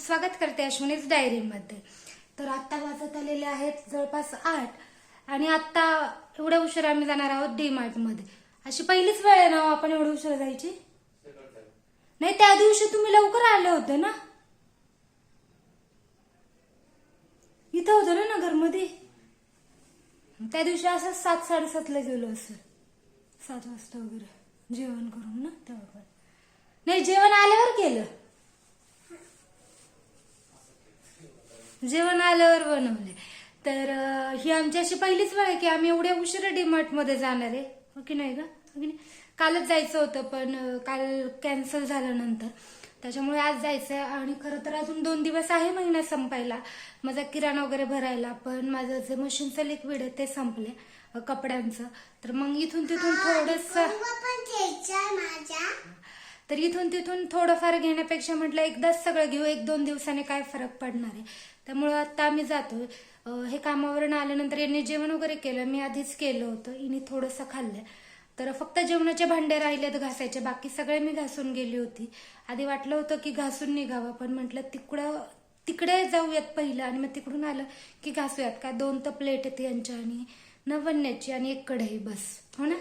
स्वागत करते अश्विनीच डायरीमध्ये तर आत्ता वाजत आलेले आहेत जवळपास आठ. आणि आत्ता एवढ्या उशिरा आम्ही जाणार आहोत डी मार्टमध्ये अशी पहिलीच वेळ आहे ना हो आपण एवढं उशिरा जायची? नाही त्या दिवशी तुम्ही लवकर आले होते ना? इथं होतं ना नगरमध्ये? त्या दिवशी असं सात साडेसातला गेलो असं. सात वाजता वगैरे. जेवण करून ना तेव्हा नाही जेवण आल्यावर केलं. जेवण आल्यावर बनवले. तर ही आमची अशी पहिलीच वेळ आहे की आम्ही एवढ्या उशिरा डीमार्टमध्ये जाणार आहे. हो की नाही का हो की कालच जायचं होतं पण काल कॅन्सल झाल्यानंतर. त्याच्यामुळे आज जायचं आहे आणि खरं तर अजून दोन दिवस आहे महिना संपायला. माझा किराणा वगैरे भरायला पण माझं जे मशीनचं लिक्विड आहे ते संपले कपड्यांचं. तर मग इथून तिथून थोडंसं तर इथून तिथून थोडंफार घेण्यापेक्षा म्हटलं एकदाच सगळं घेऊ एक दोन दिवसाने काय फरक पडणार आहे. त्यामुळं आता आम्ही जातोय अं, हे कामावरून आल्यानंतर यांनी जेवण वगैरे केलं मी आधीच केलं होतं. हिने थोडंसं खाल्लं. तर फक्त जेवणाचे भांडे राहिलेत घासायचे बाकी सगळे मी घासून गेली होती. आधी वाटलं होतं की घासून निघावं पण म्हटलं तिकडं तिकडे जाऊयात पहिलं आणि मग तिकडून आलं की घासूयात. काय दोन तर प्लेट आहेत यांच्या आणि नवन्याची आणि एक कढई बस. हो ना?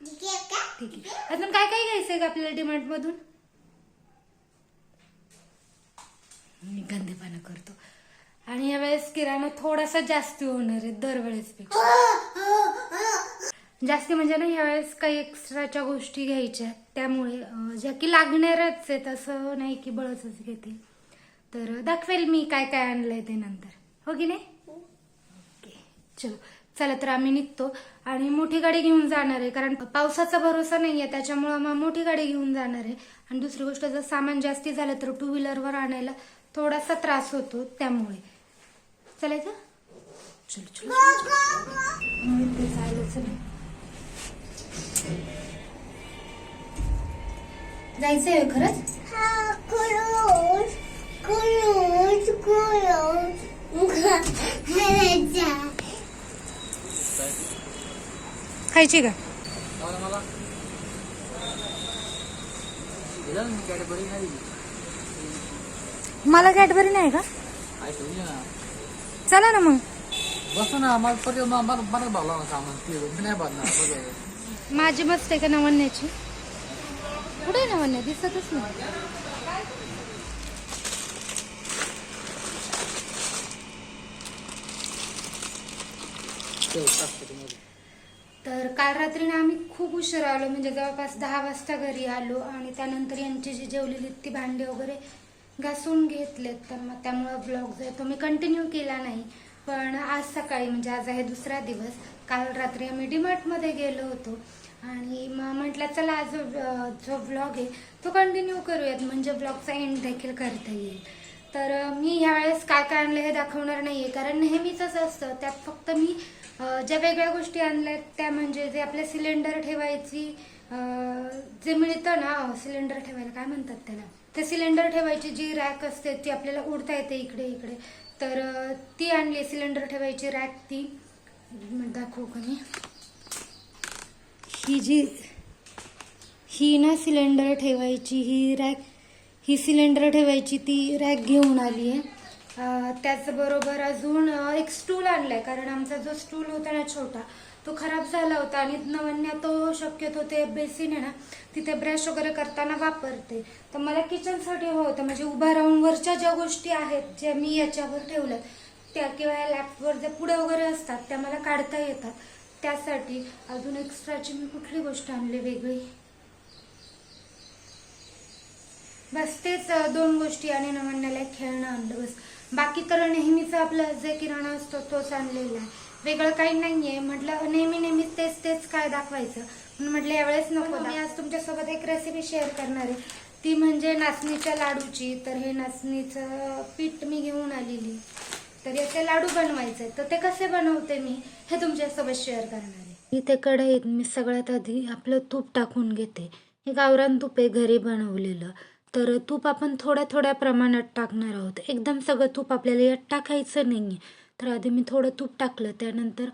ठीक आहे अजून काय काय घ्यायचंय का आपल्याला डिमांड करतो. आणि यावेळेस किराणा थोडासा जास्ती होणार आहे दरवेळेस पेक्षा जास्ती म्हणजे ना यावेळेस काही एक्स्ट्राच्या गोष्टी घ्यायच्या. त्यामुळे ज्या की लागणारच आहेत असं नाही की बळच घेते. तर दाखवेल मी काय काय आणलंय ते नंतर. हो की नाही? ओके. चलो. चला तर आम्ही निघतो. आणि मोठी गाडी घेऊन जाणार आहे कारण पावसाचा भरोसा नाहीये त्याच्यामुळं मग मोठी गाडी घेऊन जाणार आहे. आणि दुसरी गोष्ट जर सामान जास्ती झालं तर टू व्हीलरवर आणायला थोडासा त्रास होतो त्यामुळे. चालायचं? चलो चलो. चाललं चला जायचंय हो खरंच हा खायची का? मला. मला ना कॅडबरी नाही का? ना चला ना मग. बसतो ना मला पर्यंत मला मला भावला ना सामान. ते मी नाही बांधणार बघा माझी मस्त आहे का नवन्याची? कुठे आहे नवन्या? दिसतच नाही. तर काल रात्रीने आम्ही खूप उशीर आलो. म्हणजे जवळपास दहा वाजता घरी आलो आणि त्यानंतर यांची जी जेवलेली ती भांडी वगैरे घासून घेतलेत तर मग त्यामुळं ब्लॉग जो आहे तो मी कंटिन्यू केला नाही. पण आज सकाळी म्हणजे आज आहे दुसरा दिवस. काल रात्री आम्ही डीमार्टमध्ये गेलो होतो. आणि मग म्हटलं चला आज जो ब्लॉग आहे तो कंटिन्यू करूयात. म्हणजे ब्लॉगचा एंड देखील करता येईल. तर मी ह्यावेळेस काय काय आणलं हे दाखवणार नाही आहे कारण नेहमीच असतं. त्यात फक्त मी ज्या वेगळ्या गोष्टी आणल्यात त्या म्हणजे जे आपले सिलेंडर ठेवायची जे मिळतं ना सिलेंडर ठेवायला काय म्हणतात त्याला? ते सिलेंडर ठेवायची जी रॅक असते ती आपल्याला उडता येते इकडे इकडे. तर ती आणली सिलेंडर ठेवायची रॅक ती. दाखवू कमी ही जी ही ना सिलेंडर ठेवायची ही रॅक ही सिलेंडर ठेवायची ती रॅक घेऊन आली आहे. त्याचबरोबर अजून एक स्टूल आणलाय कारण आमचा जो स्टूल होता ना छोटा तो खराब झाला होता आणि नवन्या तो शक्यतो ते बेसिन आहे ना तिथे ब्रश वगैरे करताना वापरते. तर मला किचनसाठी हवं होतं म्हणजे उभा राहून वरच्या ज्या गोष्टी आहेत ज्या मी याच्यावर ठेवल्यात त्या किंवा या लॅपवर ज्या पुढे वगैरे असतात त्या मला काढता येतात. त्यासाठी अजून एक्स्ट्राची मी कुठली गोष्ट आणली वेगळी? बस तेच दोन गोष्टी आणि नवन्याला एक खेळणं आणलं बस. बाकी तर नेहमीच आपलं जे किराणा असतो तोच आणलेला आहे. वेगळं काही नाहीये. म्हटलं नेहमी नेहमीच तेच तेच काय दाखवायचं? म्हणून म्हटलं यावेळेस नको मी आज तुमच्यासोबत एक रेसिपी शेअर करणार आहे. ती म्हणजे नाचणीच्या लाडूची. तर हे नाचणीचं पीठ मी घेऊन आलेली. तर याचे लाडू बनवायचे. तर ते कसे बनवते मी हे तुमच्यासोबत शेअर करणार आहे. इथे कढईत मी सगळ्यात आधी आपलं तूप टाकून घेते. हे गावरान तूप आहे घरी बनवलेलं. तर तूप आपण थोड्या थोड्या प्रमाणात टाकणार आहोत. एकदम सगळं तूप आपल्याला यात टाकायचं नाही तर आधी मी थोडं तूप टाकलं. त्यानंतर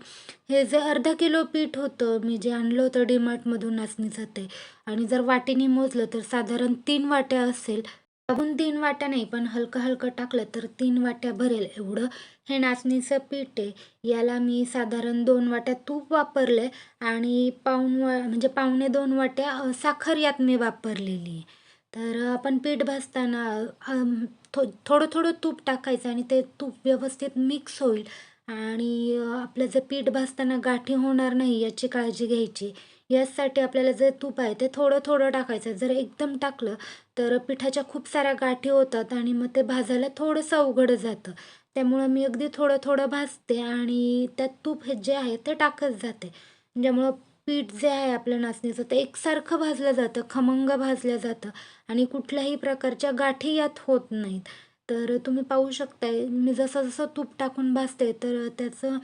हे जे अर्धा किलो पीठ होतं मी जे आणलं होतं डीमार्टमधून नाचणीचं ते आणि जर वाटीने मोजलं तर साधारण तीन वाट्या असेल. अजून तीन वाट्या नाही पण हलकं हलकं टाकलं तर तीन वाट्या भरेल एवढं. हे नाचणीचं पीठ आहे. याला मी साधारण दोन वाट्या तूप वापरले आणि पाऊन वा म्हणजे पावणे दोन वाट्या साखर यात मी वापरलेली आहे. तर आपण पीठ भाजताना थो थोडं थोडं तूप टाकायचं आणि ते तूप व्यवस्थित मिक्स होईल. आणि आपलं जे पीठ भाजताना गाठी होणार नाही याची काळजी घ्यायची. यासाठी आपल्याला जे तूप आहे ते थोडं थोडं टाकायचं. जर एकदम टाकलं तर पिठाच्या खूप साऱ्या गाठी होतात आणि मग ते भाजायला थोडंसं अवघड जातं. त्यामुळं मी अगदी थोडं थोडं भाजते आणि त्यात तूप हे जे आहे ते टाकत जाते. ज्यामुळं पीठ जे आहे आपल्या नाचणीचं ते एकसारखं भाजलं जातं खमंग भाजलं जातं आणि कुठल्याही प्रकारच्या गाठी यात होत नाहीत. तर तुम्ही पाहू शकताय मी जसं जसं तूप टाकून भाजते तर त्याचं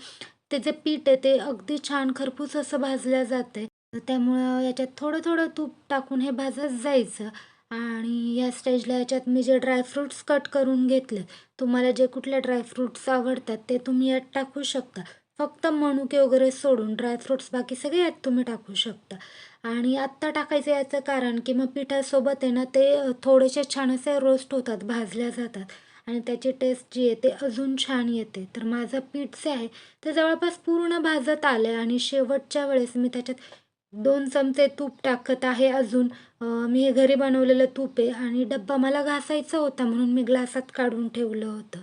ते जे पीठ आहे ते अगदी छान खरपूस असं भाजलं जातं आहे त्यामुळं याच्यात थोडं थोडं तूप टाकून हे भाजत जायचं. आणि या स्टेजला याच्यात मी जे ड्रायफ्रूट्स कट करून घेतले तुम्हाला जे कुठले ड्रायफ्रूट्स आवडतात ते तुम्ही यात टाकू शकता. फक्त मनुके वगैरे सोडून ड्रायफ्रूट्स बाकी सगळे यात तुम्ही टाकू शकता. आणि आत्ता टाकायचं याचं कारण की मग पिठासोबत आहे ना ते थोडेसे छान असे रोस्ट होतात भाजल्या जातात. आणि त्याची टेस्ट जी आहे ते अजून छान येते. तर माझं पीठ जे आहे ते जवळपास पूर्ण भाजत आलं आहे आणि शेवटच्या वेळेस मी त्याच्यात दोन चमचे तूप टाकत आहे अजून. मी हे घरी बनवलेलं तूप आहे आणि डब्बा मला घासायचा होता म्हणून मी ग्लासात काढून ठेवलं होतं.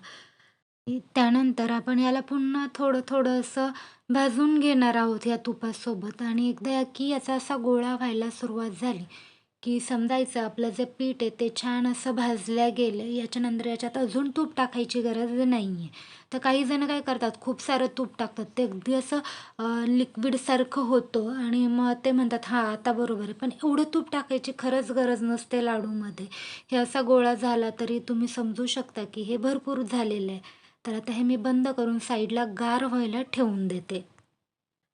त्यानंतर आपण याला पुन्हा थोडं थोडं असं भाजून घेणार आहोत या तुपासोबत. आणि एकदा की याचा असा गोळा व्हायला सुरुवात झाली की समजायचं आपलं जे पीठ आहे ते छान असं भाजल्या गेलं याच्यानंतर याच्यात अजून तूप टाकायची गरज नाही आहे तर काही जण काय करतात खूप सारं तूप टाकतात. ते अगदी असं लिक्विडसारखं होतं आणि मग ते म्हणतात हां आता बरोबर आहे. पण एवढं तूप टाकायची खरंच गरज नसते लाडूमध्ये. हे असा गोळा झाला तरी तुम्ही समजू शकता की हे भरपूर झालेलं आहे. तर आता हे मी बंद करून साईडला गार व्हायला ठेवून देते.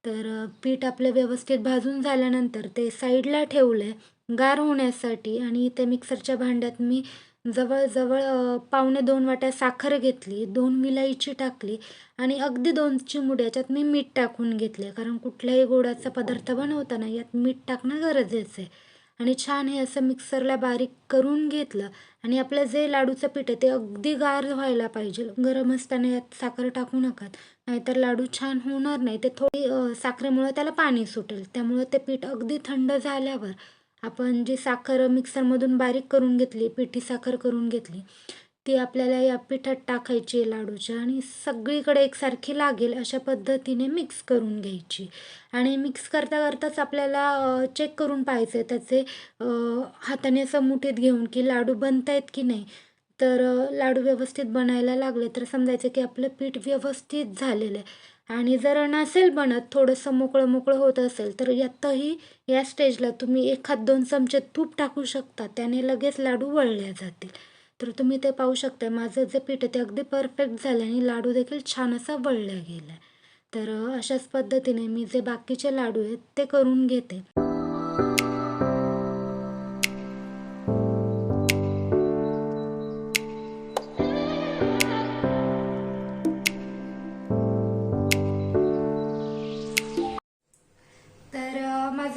तर पीठ आपलं व्यवस्थित भाजून झाल्यानंतर ते साईडला ठेवलं आहे गार होण्यासाठी आणि ते मिक्सरच्या भांड्यात मी जवळजवळ पावणे दोन वाट्या साखर घेतली दोन विलायची टाकली आणि अगदी दोन चिमूड याच्यात मी मीठ टाकून घेतले कारण कुठल्याही गोडाचा पदार्थ बनवताना यात मीठ टाकणं गरजेचं आहे. आणि छान हे असं मिक्सरला बारीक करून घेतलं आणि आपलं जे लाडूचं पीठ आहे ते अगदी गार व्हायला पाहिजे. गरम असताना यात साखर टाकू नका नाहीतर लाडू छान होणार नाही. ते थोडी साखरेमुळं त्याला पाणी सुटेल. त्यामुळं ते पीठ अगदी थंड झाल्यावर आपण जी साखर मिक्सरमधून बारीक करून घेतली पिठी साखर करून घेतली ती आपल्याला या पिठात टाकायची आहे लाडूच्या आणि सगळीकडे एकसारखी लागेल अशा पद्धतीने मिक्स करून घ्यायची. आणि मिक्स करता करताच आपल्याला चेक करून पाहायचं त्याचे हाताने असं मुठीत घेऊन की लाडू बनत आहेत की नाही. तर लाडू व्यवस्थित बनायला लागले तर समजायचं की आपलं पीठ व्यवस्थित झालेलं आहे. आणि जर नसेल बनत थोडंसं मोकळं मोकळं होत असेल तर यातही या स्टेजला तुम्ही एखाद दोन चमचे तूप टाकू शकता. त्याने लगेच लाडू वळले जातील. तर तुम्ही ते पाहू शकता माझं जे पीठ आहे ते अगदी परफेक्ट झालं आणि लाडू देखील छान असा वळला गेला तर अशाच पद्धतीने मी जे बाकीचे लाडू आहेत ते करून घेते.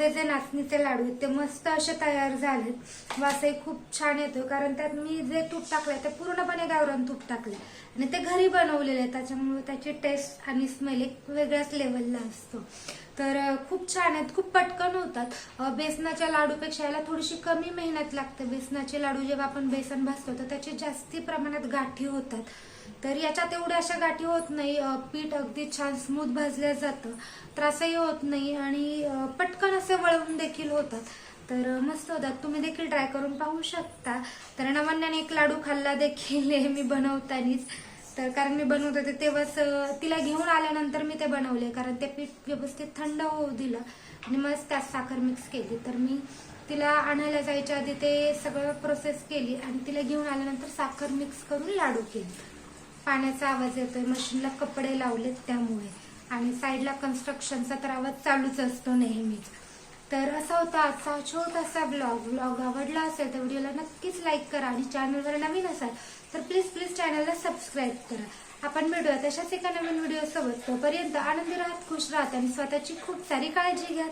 अ, माझे जे नाचणीचे लाडू आहेत ते मस्त असे तयार झालेत. वासही खूप छान येतो कारण त्यात मी जे तूप टाकलंय ते पूर्णपणे गावरान तूप टाकलंय. आणि ते घरी बनवलेले आहे त्याच्यामुळे त्याची टेस्ट आणि स्मेल एक वेगळ्याच लेवलला असतो. तर खूप छान आहेत. खूप पटकन होतात. बेसनाच्या लाडूपेक्षा याला थोडीशी कमी मेहनत लागते. बेसनाचे लाडू जेव्हा आपण बेसन भाजतो तर त्याचे जास्ती प्रमाणात गाठी होतात. तर याच्यात एवढ्या अशा गाठी होत नाही. पीठ अगदी छान स्मूथ भाजलं जातं. त्रासही होत नाही आणि पटकन असे वळवून देखील होतात. तर मस्त होतात तुम्ही देखील ट्राय करून पाहू शकता. तर नवन्याने एक लाडू खाल्ला देखील हे मी बनवतानीच. तर कारण मी बनवत होते तेव्हाच तिला घेऊन आल्यानंतर मी ते बनवले कारण ते पीठ व्यवस्थित थंड होऊ दिलं. आणि मग त्यात साखर मिक्स केली. तर मी तिला आणायला जायच्या आधी ते सगळं प्रोसेस केली आणि तिला घेऊन आल्यानंतर साखर मिक्स करून लाडू केली. पाण्याचा आवाज येतोय मशीनला कपडे लावलेत त्यामुळे. आणि साईडला कन्स्ट्रक्शनचा तर आवाज चालूच असतो नेहमीच. तर असा होता आजचा छोटासा ब्लॉग ब्लॉग आवडला असेल तर व्हिडिओला नक्कीच लाईक करा आणि चॅनलवर नवीन असाल तर प्लीज प्लीज चॅनलला सबस्क्राईब करा. आपण भेटूया तशाच एका नवीन व्हिडिओ सोबत. तोपर्यंत आनंदी राहत खुश राहत आणि स्वतःची खूप सारी काळजी घ्या.